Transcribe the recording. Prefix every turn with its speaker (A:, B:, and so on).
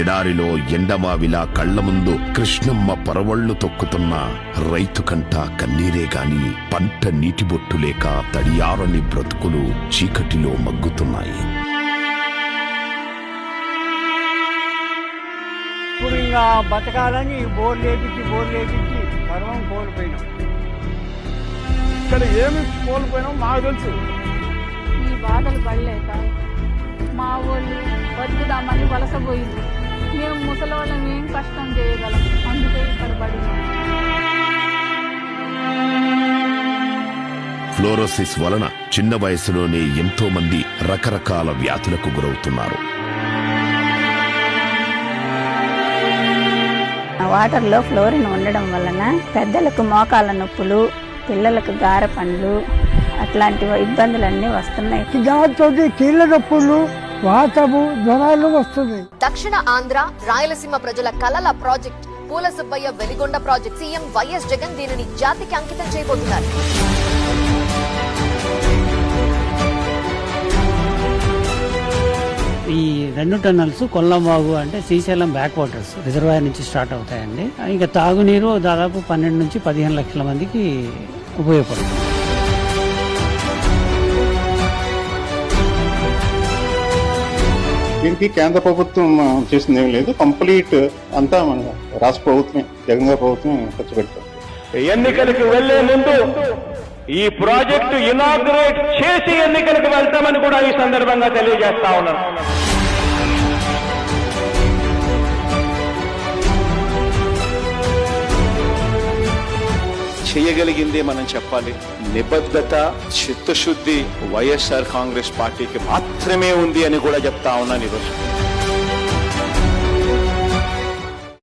A: ఎడారిలో ఎండమావిలా కళ్ళ ముందు కృష్ణమ్మ పరవళ్ళు తొక్కుతున్న రైతు కంట కన్నీరే గాని పంట నీటి బొట్టు లేక తడియారని బ్రతుకులు చీకటిలో మగ్గుతున్నాయి.
B: ఇప్పుడు ఇంకా బతకాలని బోర్ లేపించి బోర్ లేపించి సర్వం కోల్పోయినాం.
C: ఇక్కడ ఏమి కోల్పోయినాం మాకు తెలుసు.
D: ఈ బాధలు పడలేక మా వాళ్ళు బతుకుదామని వలసపోయింది ముసలి ఏం కష్టం చేయగలం? అందుకే ఇక్కడ
A: ఫ్లోరోసిస్ వలన చిన్న వయసులోనే ఎంతో మంది రకరకాల వ్యాధులకు గురవుతున్నారు.
E: ఆ వాటర్లో ఫ్లోరిన్ ఉండడం వలన పెద్దలకు మోకాళ్ళ నొప్పులు పిల్లలకు గార పండ్లు అట్లాంటి ఇబ్బందులన్నీ వస్తున్నాయి.
B: దాంతో కీళ్ళ నొప్పులు వాతము జ్వరాలు వస్తుంది.
F: దక్షిణ ఆంధ్ర రాయలసీమ ప్రజల కలల project Poola Subbaiah Veligonda project CM YS Jagan దీనిని జాతికి అంకితం చేయబోతున్నారు.
G: ఈ రెండు టన్నల్స్ కొల్లంబాగు అంటే శ్రీశైలం బ్యాక్ వాటర్స్ రిజర్వాయర్ నుంచి స్టార్ట్ అవుతాయండి. ఇంకా తాగునీరు దాదాపు పన్నెండు నుంచి పదిహేను లక్షల మందికి ఉపయోగపడుతుంది.
H: దీనికి కేంద్ర ప్రభుత్వం చేసింది ఏం లేదు. కంప్లీట్ అంతా మన రాష్ట్ర ప్రభుత్వమే జగన్ ప్రభుత్వమే ఖర్చు పెడతాం
C: ఎన్నికలకు వెళ్ళే ముందు ఈ ప్రాజెక్టు ఇనాగ్రేట్ చేసి ఎన్నికలకు వెళ్తామని కూడా ఈ సందర్భంగా తెలియజేస్తా ఉన్నాను.
I: చేయగలిగిందే మనం చెప్పాలి. నిబద్ధత చిత్తశుద్ధి వైఎస్ఆర్ కాంగ్రెస్ పార్టీకి మాత్రమే ఉంది అని కూడా చెప్తా ఉన్నాను ఈరోజు